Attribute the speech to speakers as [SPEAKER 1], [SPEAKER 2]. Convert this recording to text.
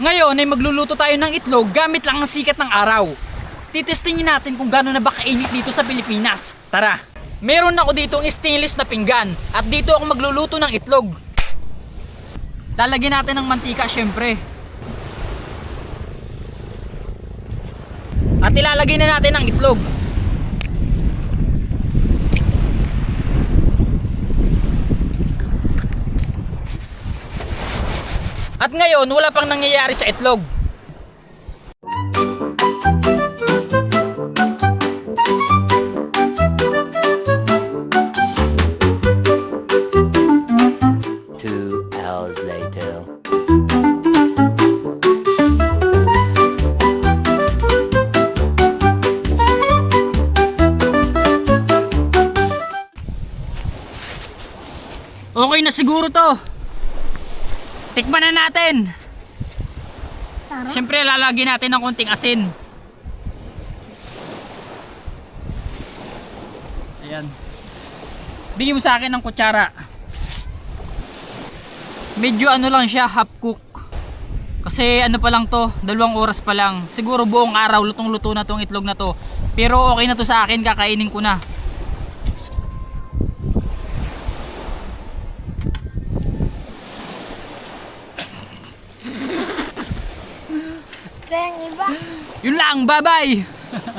[SPEAKER 1] Ngayon ay magluluto tayo ng itlog gamit lang ang sikat ng araw. Titestingin natin kung gano'n na ba kainit dito sa Pilipinas. Tara! Meron ako dito ang stainless na pinggan at dito ako magluluto ng itlog. Lalagyan natin ng mantika syempre. At ilalagay na natin ang itlog. At ngayon, wala pang nangyayari sa itlog.
[SPEAKER 2] Two hours later.
[SPEAKER 1] Okay na siguro to. Tikman na natin. Siyempre, lalagyan natin ng konting asin. Ayan. Bigyan mo sa akin ng kutsara. Medyo ano lang siya, half cook. Kasi ano pa lang to, dalawang oras pa lang. Siguro buong araw, lutong-luto na tong itlog na to. Pero okay na to sa akin, kakainin ko na.
[SPEAKER 3] Basta yung iba.
[SPEAKER 1] Yun lang, bye-bye!